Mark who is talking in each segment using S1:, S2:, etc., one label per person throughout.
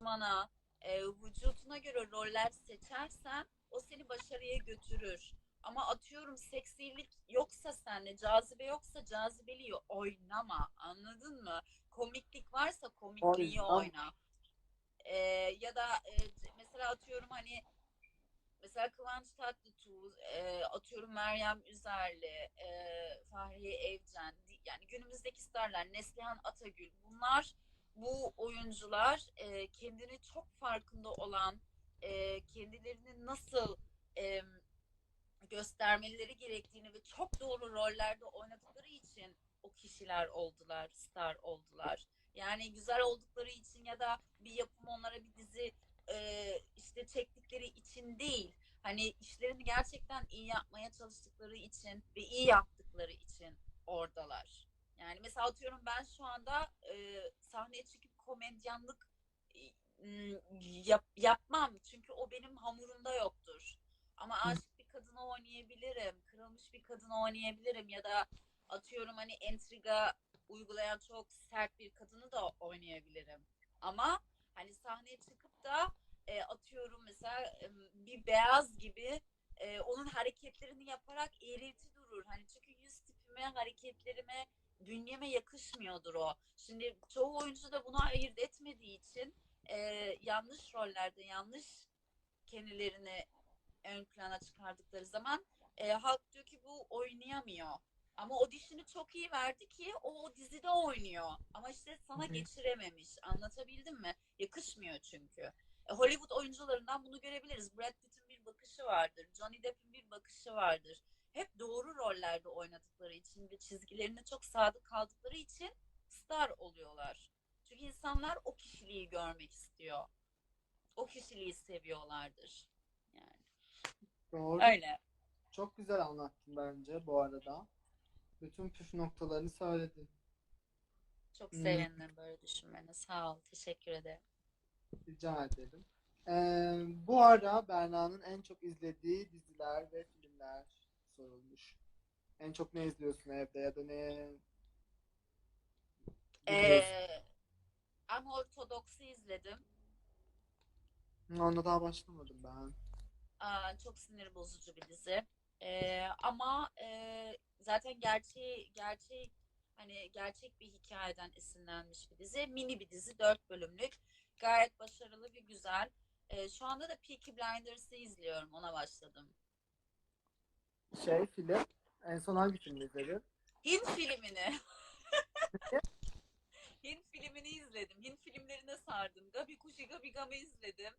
S1: danışmana, e, vücuduna göre roller seçersen o seni başarıya götürür. Ama atıyorum seksilik yoksa sende, cazibe yoksa cazibeliği oynama. Anladın mı? Komiklik varsa komikliği
S2: Oyna.
S1: oyna. E, ya da e, mesela atıyorum hani mesela Kıvanç Tatlıtuğ, e, atıyorum Meryem Üzerli, e, Fahriye Evcen, yani günümüzdeki starlar, Neslihan Atagül bunlar bu oyuncular e, kendini çok farkında olan, e, kendilerini nasıl e, göstermeleri gerektiğini ve çok doğru rollerde oynadıkları için o kişiler oldular, star oldular. Yani güzel oldukları için ya da bir yapım onlara bir dizi e, işte çektikleri için değil, hani işlerini gerçekten iyi yapmaya çalıştıkları için ve iyi yaptıkları için oradalar. Yani mesela atıyorum ben şu anda sahneye çıkıp komedyanlık e, yap, yapmam. Çünkü o benim hamurumda yoktur. Ama aşık bir kadını oynayabilirim. Kırılmış bir kadını oynayabilirim. Ya da atıyorum hani entriga uygulayan çok sert bir kadını da oynayabilirim. Ama hani sahneye çıkıp da e, atıyorum mesela e, bir beyaz gibi e, onun hareketlerini yaparak eğreti durur. Hani çünkü yüz tipime, hareketlerime, bünyeme yakışmıyordur o. Şimdi çoğu oyuncu da bunu ayırt etmediği için e, yanlış rollerde, yanlış kendilerini ön plana çıkardıkları zaman e, halk diyor ki bu oynayamıyor. Ama o dişini çok iyi verdi ki o, o dizide oynuyor. Ama işte sana geçirememiş. Anlatabildim mi? Yakışmıyor çünkü. E, Hollywood oyuncularından bunu görebiliriz. Brad Pitt'in bir bakışı vardır. Johnny Depp'in bir bakışı vardır. Hep doğru rollerde oynadıkları için ve çizgilerine çok sadık kaldıkları için star oluyorlar. Çünkü insanlar o kişiliği görmek istiyor. O kişiliği seviyorlardır. Yani
S2: Doğru.
S1: öyle.
S2: Çok güzel anlattın bence bu arada. Bütün püf noktalarını söyledin.
S1: Çok
S2: Hmm.
S1: sevindim böyle düşünmene. Sağ ol. Teşekkür ederim.
S2: Rica ederim. Ee, bu ara Berna'nın en çok izlediği diziler ve filmler sorulmuş. En çok ne izliyorsun evde ya da ne?
S1: Ee, Unorthodox'u izledim.
S2: Ona daha başlamadım ben.
S1: Aa, çok sinir bozucu bir dizi. Ee, ama e, zaten gerçeği gerçek hani gerçek bir hikayeden esinlenmiş bir dizi. Mini bir dizi, dört bölümlük. Gayet başarılı ve güzel. Ee, şu anda da Peaky Blinders'ı izliyorum. Ona başladım.
S2: Şey film. En son hangi filmi izledin?
S1: Hint filmini. Hint filmini izledim. Hint filmlerine sardım. Gabi Kuşi Gabi Gam'ı izledim.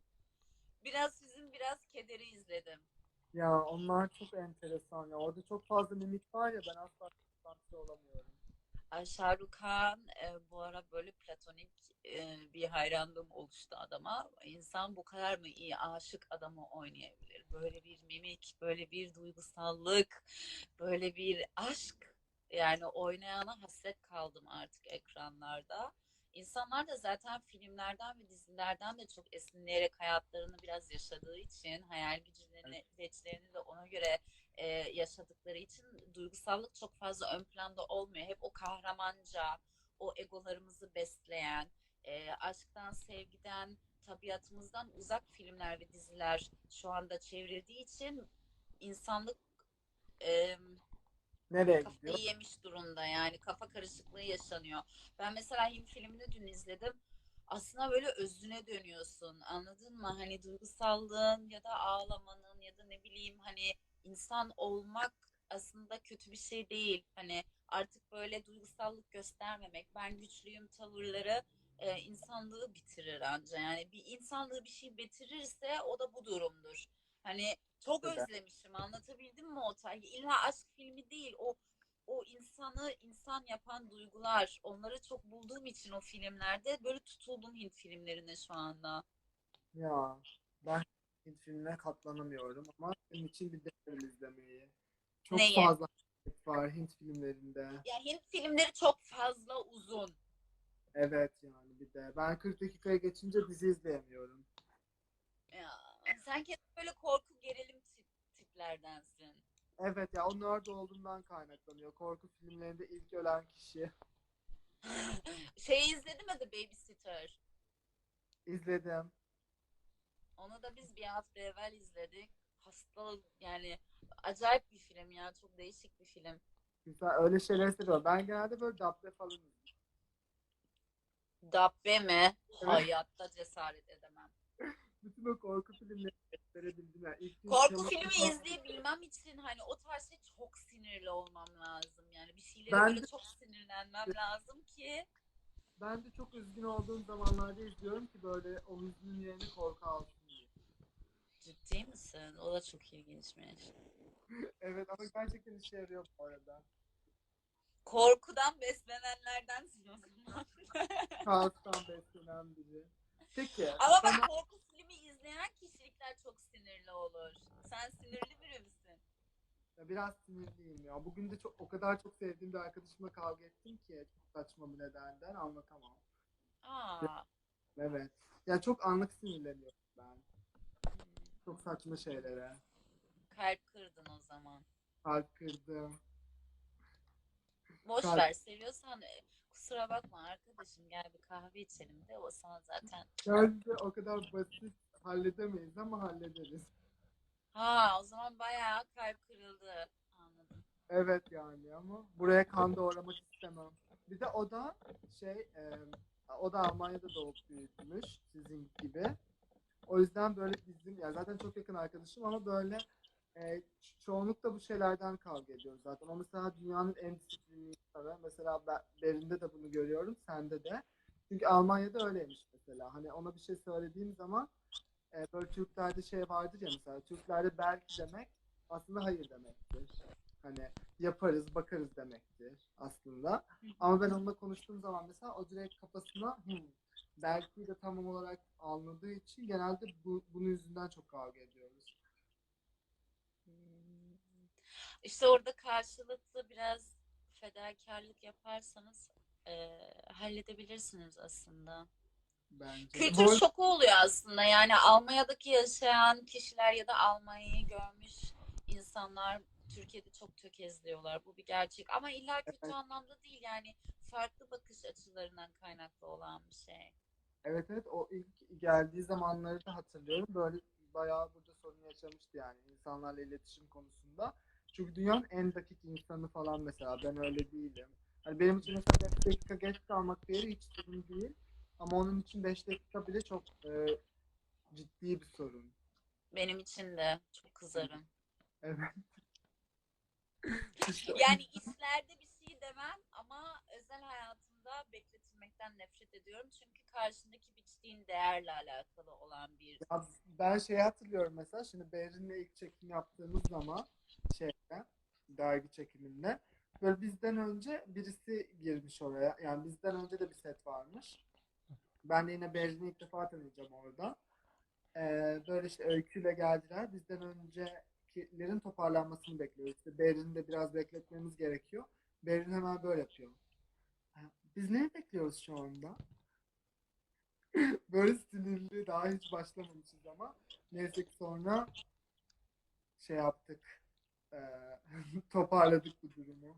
S1: Biraz hüzün, biraz kederi izledim.
S2: Ya onlar çok enteresan ya. Orada çok fazla mimik var ya ben asla konsantre olamıyorum.
S1: Rukh Khan e, bu ara böyle platonik e, bir hayranlığım oluştu adama. İnsan bu kadar mı iyi aşık adamı oynayabilir? Böyle bir mimik, böyle bir duygusallık, böyle bir aşk. Yani oynayana hasret kaldım artık ekranlarda. İnsanlar da zaten filmlerden ve dizilerden de çok esinleyerek hayatlarını biraz yaşadığı için, hayal güçlerini, de ona göre e, yaşadıkları için duygusallık çok fazla ön planda olmuyor. Hep o kahramanca, o egolarımızı besleyen, e, aşktan, sevgiden, tabiatımızdan uzak filmler ve diziler şu anda çevrildiği için insanlık e,
S2: Nereye
S1: kafayı
S2: gidiyor?
S1: yemiş durumda yani kafa karışıklığı yaşanıyor. Ben mesela Hint filmini dün izledim. Aslında böyle özüne dönüyorsun. Anladın mı? Hani duygusallığın ya da ağlamanın ya da ne bileyim hani insan olmak aslında kötü bir şey değil. Hani artık böyle duygusallık göstermemek, ben güçlüyüm tavırları e, insanlığı bitirir anca. Yani bir insanlığı bir şey bitirirse o da bu durumdur. Hani çok
S2: Evet.
S1: özlemişim. Anlatabildim mi o tarz? İlla aşk filmi değil. O o insanı insan yapan duygular. Onları çok bulduğum için o filmlerde böyle tutuldum Hint filmlerine şu anda.
S2: Ya ben Hint filmine katlanamıyorum ama senin için bir denerim izlemeyi. Çok
S1: Neyi?
S2: fazla var Hint filmlerinde.
S1: Ya Hint filmleri çok fazla uzun.
S2: Evet yani bir de. Ben 40 dakikaya geçince dizi izleyemiyorum.
S1: Sen kesin böyle korku gerilim tip, tiplerdensin.
S2: Evet ya o nerd olduğundan kaynaklanıyor. Korku filmlerinde ilk ölen kişi.
S1: Şeyi izledin mi The Babysitter?
S2: İzledim.
S1: Onu da biz bir hafta evvel izledik. Hasta yani acayip bir film ya. Çok değişik bir film.
S2: Güzel öyle şeyler seviyorum. Ben genelde böyle dabbe falan izliyorum.
S1: Dabbe mi? Hayatta cesaret edemem.
S2: Bütün o korku filmleri verebildim. Yani ilk
S1: Korku filmi izleyebilmem için hani o tarz şey çok sinirli olmam lazım. Yani bir şeylere
S2: Ben
S1: böyle
S2: de-
S1: çok sinirlenmem lazım ki.
S2: Ben de çok üzgün olduğum zamanlarda izliyorum ki böyle o hüznün yerine korku alsın diye.
S1: Ciddi misin? O da çok ilginçmiş.
S2: Evet ama gerçekten işe yarıyor bu arada.
S1: Korkudan beslenenlerdensin o zaman.
S2: Kaostan beslenen biri. Peki.
S1: Ama
S2: sana-
S1: bak korku filmi izleyen kişilikler çok sinirli olur. Sen sinirli biri misin?
S2: Ya biraz sinirliyim ya. Bugün de çok o kadar çok sevdiğim bir arkadaşımla kavga ettim ki çok saçma bir nedenden anlatamam.
S1: Aa.
S2: Evet. Ya çok anlık sinirleniyorum ben. Çok saçma şeylere.
S1: Kalp kırdın o zaman.
S2: Kalp kırdım.
S1: Boş
S2: Kalp-
S1: ver seviyorsan e, kusura bakma arkadaşım gel bir kahve içelim de o sana zaten.
S2: Bence o kadar basit halledemeyiz ama hallederiz.
S1: Ha o zaman bayağı kalp kırıldı. Anladım.
S2: Evet yani ama buraya kan doğramak istemem. Bir de o da şey e, o da Almanya'da doğup büyütmüş sizin gibi. O yüzden böyle bizim ya zaten çok yakın arkadaşım ama böyle e, ço- çoğunlukla bu şeylerden kavga ediyoruz zaten. O mesela dünyanın en disiplinli insanı. Mesela ben, Berin'de de bunu görüyorum, sende de. Çünkü Almanya'da öyleymiş mesela. Hani ona bir şey söylediğim zaman e, böyle Türklerde şey vardır ya mesela Türklerde belki demek aslında hayır demektir. Hani yaparız, bakarız demektir aslında. Ama ben onunla konuştuğum zaman mesela o direkt kafasına "Hmm, belki de tamam olarak anladığı için genelde bu, bunun yüzünden çok kavga ediyoruz.
S1: Hmm. İşte orada karşılıklı biraz fedakarlık yaparsanız e, halledebilirsiniz aslında.
S2: Bence.
S1: Kültür
S2: Bu-
S1: şoku oluyor aslında. Yani Almanya'daki yaşayan kişiler ya da Almanya'yı görmüş insanlar Türkiye'de çok tökezliyorlar. Bu bir gerçek. Ama illa kötü
S2: Evet.
S1: anlamda değil. Yani farklı bakış açılarından kaynaklı olan bir şey.
S2: Evet evet o ilk geldiği zamanları da hatırlıyorum. Böyle bayağı burada sorun yaşamıştı yani insanlarla iletişim konusunda. Çünkü dünyanın en dakik insanı falan mesela ben öyle değilim. Hani benim için mesela 5 dakika geç kalmak yere hiç sorun değil. Ama onun için 5 dakika bile çok e, ciddi bir sorun.
S1: Benim için de çok kızarım.
S2: Evet.
S1: Yani işlerde bir şey demem ama özel hayatımda bekletilmekten nefret ediyorum. Çünkü karşındaki biçtiğin değerle alakalı olan bir
S2: Ya ben şeyi hatırlıyorum mesela şimdi Berin'le ilk çekim yaptığımız zaman şeyde dergi çekiminde böyle bizden önce birisi girmiş oraya. Yani bizden önce de bir set varmış. Ben de yine Berin'i ilk defa tanıyacağım orada. Ee, böyle işte öyküyle geldiler. Bizden öncekilerin toparlanmasını bekliyoruz. İşte Berin'i de biraz bekletmemiz gerekiyor. Berin hemen böyle yapıyor. "Ha, Biz ne bekliyoruz şu anda? böyle sinirli daha hiç başlamamışız ama neyse ki sonra şey yaptık eee, toparladık bu durumu.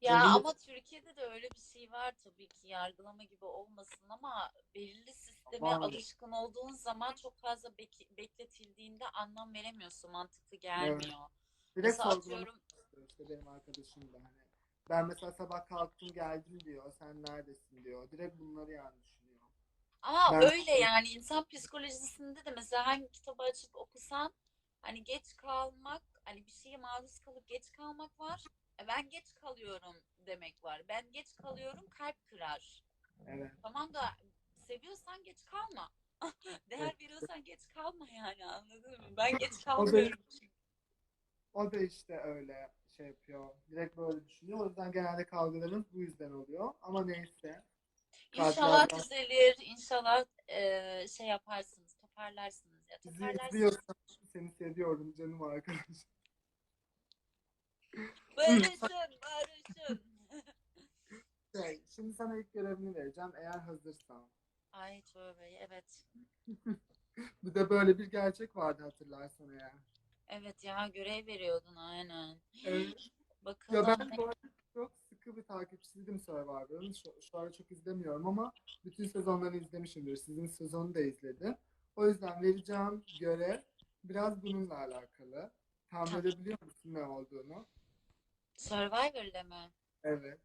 S1: Ya
S2: Belirli-
S1: ama Türkiye'de de öyle bir şey var tabii ki yargılama gibi olmasın ama belirli sisteme
S2: Var.
S1: alışkın olduğun zaman çok fazla bek- bekletildiğinde anlam veremiyorsun, mantıklı gelmiyor.
S2: Direkt
S1: Mesela
S2: sorgulamak
S1: atıyorum
S2: istiyor işte benim arkadaşım da hani. Ben mesela sabah kalktım geldim diyor. Sen neredesin diyor. Direkt bunları yani düşünüyor.
S1: ama
S2: Ben-
S1: öyle yani insan psikolojisinde de mesela hangi kitabı açıp okusan hani geç kalmak, hani bir şeye maruz kalıp geç kalmak var. E, Ben geç kalıyorum demek var. Ben geç kalıyorum kalp kırar.
S2: Evet.
S1: Tamam da seviyorsan geç kalma. Değer veriyorsan geç kalma yani anladın mı? Ben geç kalmıyorum.
S2: O da işte öyle şey yapıyor. Direkt böyle düşünüyor. O yüzden genelde kavgalarımız bu yüzden oluyor. Ama neyse.
S1: İnşallah
S2: Kalplerden-
S1: düzelir. İnşallah e, şey yaparsınız. Toparlarsınız ya.
S2: Bizi
S1: Toparlarsınız.
S2: izliyorsan seni seviyorum canım arkadaşım.
S1: Barışın, barışın.
S2: Şey, şimdi sana ilk görevini vereceğim eğer hazırsan.
S1: Ay tövbe evet.
S2: Bir de böyle bir gerçek vardı hatırlarsan eğer.
S1: Evet ya görev veriyordun aynen.
S2: Evet.
S1: Bakalım.
S2: Ya ben bu arada çok sık sıkı bir takipçisiydim Survivor'ın. Şu, şu ara çok izlemiyorum ama bütün sezonlarını izlemişimdir. Sizin sezonu da izledim. O yüzden vereceğim görev biraz bununla alakalı. Tahmin
S1: Tamam.
S2: edebiliyor musun ne olduğunu?
S1: Survivor'la mı?
S2: Evet.